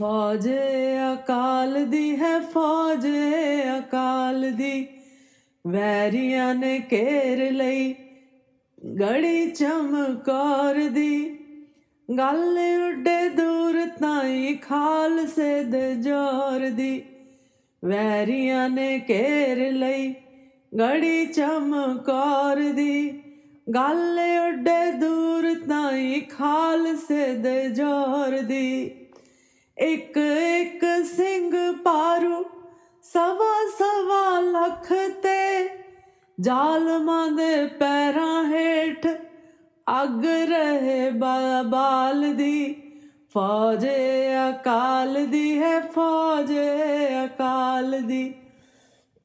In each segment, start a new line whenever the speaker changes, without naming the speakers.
ਫੌਜ ਅਕਾਲ ਦੀ ਹੈ, ਫੌਜ ਅਕਾਲ ਦੀ। ਵੈਰੀਆਂ ਨੇ ਘੇਰ ਲਈ ਗੜੀ ਚਮਕੌਰ ਦੀ। ਗੱਲ ਉੱਡੇ ਦੂਰ ਤਾਈ ਖਾਲਸੇ ਦੇ ਜੋਰ ਦੀ। ਵੈਰੀਆਂ ਨੇ ਘੇਰ ਲਈ ਗੜੀ ਚਮਕੌਰ ਦੀ। ਗੱਲ ਉੱਡੇ ਦੂਰ ਤਾਈ ਖਾਲਸੇ ਦੇ ਜੋਰ ਦੀ। ਇੱਕ ਇੱਕ ਸਿੰਘ ਪਾਰੂ, ਸਵਾ ਸਵਾ ਲੱਖ ਤੇ ਜ਼ਾਲਮਾਂ ਦੇ ਪੈਰਾਂ ਹੇਠ ਅੱਗ ਰਹੇ ਬਾ- ਬਾਲ ਦੀ, ਫੌਜ ਅਕਾਲ ਦੀ ਹੈ, ਫੌਜ ਅਕਾਲ ਦੀ।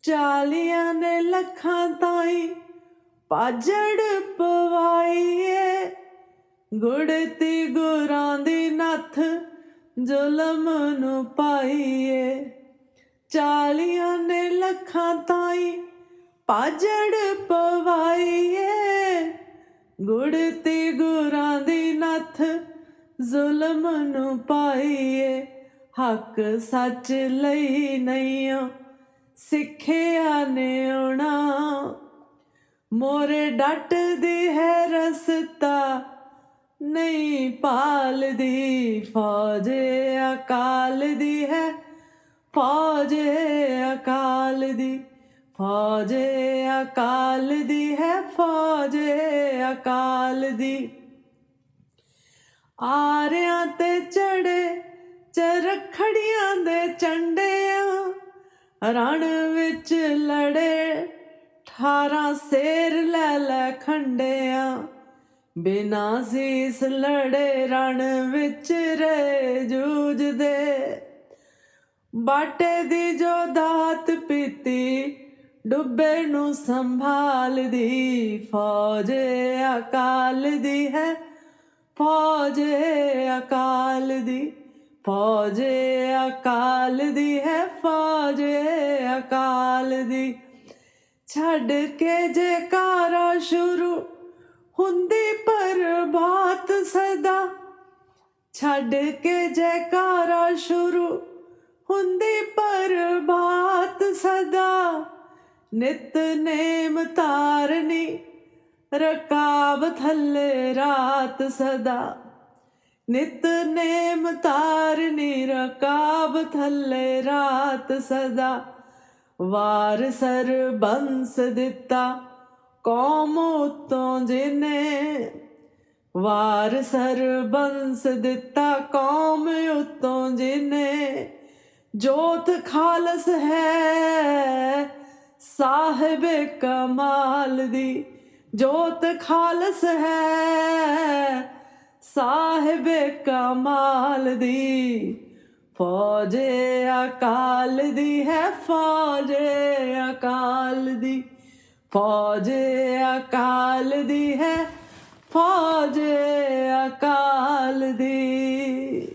ਚਾਲੀਆਂ ਨੇ ਲੱਖਾਂ ਤਾਈ ਪਾਜੜ ਪਵਾਈਏ, ਗੁੜਤੀ ਗੁਰਾਂ ਦੀ ਨੱਥ ਜ਼ੁਲਮ ਨੂੰ ਪਾਈਏ। ਚਾਲੀਆਂ ਨੇ ਲੱਖਾਂ ਤਾਈ ਪਾਜੜ ਪਵਾਈਏ। ਗੁੜਤੀ ਗੁਰਾਂ ਦੀ ਨੱਥ ਜ਼ੁਲਮ ਨੂੰ ਪਾਈਏ। ਹੱਕ ਸੱਚ ਲਈ ਨਹੀਂਓ ਸਿੱਖਿਆ ਨੇ ਆਉਣਾ। ਮੋਰੇ ਡਟਦੀ ਹੈ ਰਸਤਾ ਨਹੀਂ ਪਾਲਦੀ, ਫੌਜ ਅਕਾਲ ਦੀ ਹੈ। ਫੌਜ ਅਕਾਲ ਦੀ, ਫੌਜ ਅਕਾਲ ਦੀ ਹੈ, ਫੌਜ ਅਕਾਲ ਦੀ। ਆਰਿਆਂ ਤੇ ਚੜੇ, ਚਰਖੜੀਆਂ ਦੇ ਚੰਡਿਆਂ, ਰਣ ਵਿੱਚ ਲੜੇ, ਠਾਰਾਂ ਸੇਰ ਲੈ ਲੈ ਖੰਡਿਆਂ। ਬਿਨਾ ਸੀਸ ਲੜੇ ਰਣ ਵਿੱਚ ਰੇ ਜੂਝਦੇ। ਬਾਟੇ ਦੀ ਜੋ ਦਾਤ ਪੀਤੀ, ਡੁੱਬੇ ਨੂੰ ਸੰਭਾਲਦੀ। ਫੌਜ ਅਕਾਲ ਦੀ ਹੈ, ਫੌਜ ਅਕਾਲ ਦੀ। ਫੌਜ ਅਕਾਲ ਦੀ ਹੈ, ਫੌਜ ਅਕਾਲ ਦੀ। ਛੱਡ ਕੇ ਜੇ ਜੇਕਾਰਾ ਸ਼ੁਰੂ ਹੁੰਦੀ ਪ੍ਰਭਾਤ ਸਦਾ। ਛੱਡ ਕੇ ਜੈਕਾਰਾ ਸ਼ੁਰੂ, ਹੁੰਦੀ ਪ੍ਰਭਾਤ ਸਦਾ। ਨਿਤਨੇਮ ਤਾਰਨੀ ਰਕਾਬ ਥੱਲੇ ਰਾਤ ਸਦਾ। ਨਿਤਨੇਮ ਤਾਰਨੀ ਰਕਾਬ ਥੱਲੇ ਰਾਤ ਸਦਾ। ਵਾਰ ਸਰਬੰਸ ਦਿੱਤਾ ਕੌਮ ਉਤੋਂ ਜਿਨੇ ਵਾਰ ਸਰਬੰਸ ਦਿੱਤਾ, ਕੌਮ ਉਤੋਂ ਜਿਨੇ ਜੋਤ ਖਾਲਸ ਹੈ, ਸਾਹਿਬ ਕਮਾਲ ਦੀ ਜੋਤ ਖਾਲਸ ਹੈ, ਸਾਹਿਬ ਕਮਾਲ ਦੀ ਫੌਜ ਅਕਾਲ ਦੀ ਹੈ, ਫੌਜ ਅਕਾਲ ਦੀ ਫੌਜ ਅਕਾਲ ਦੀ ਹੈ ਫੌਜ ਅਕਾਲ ਦੀ।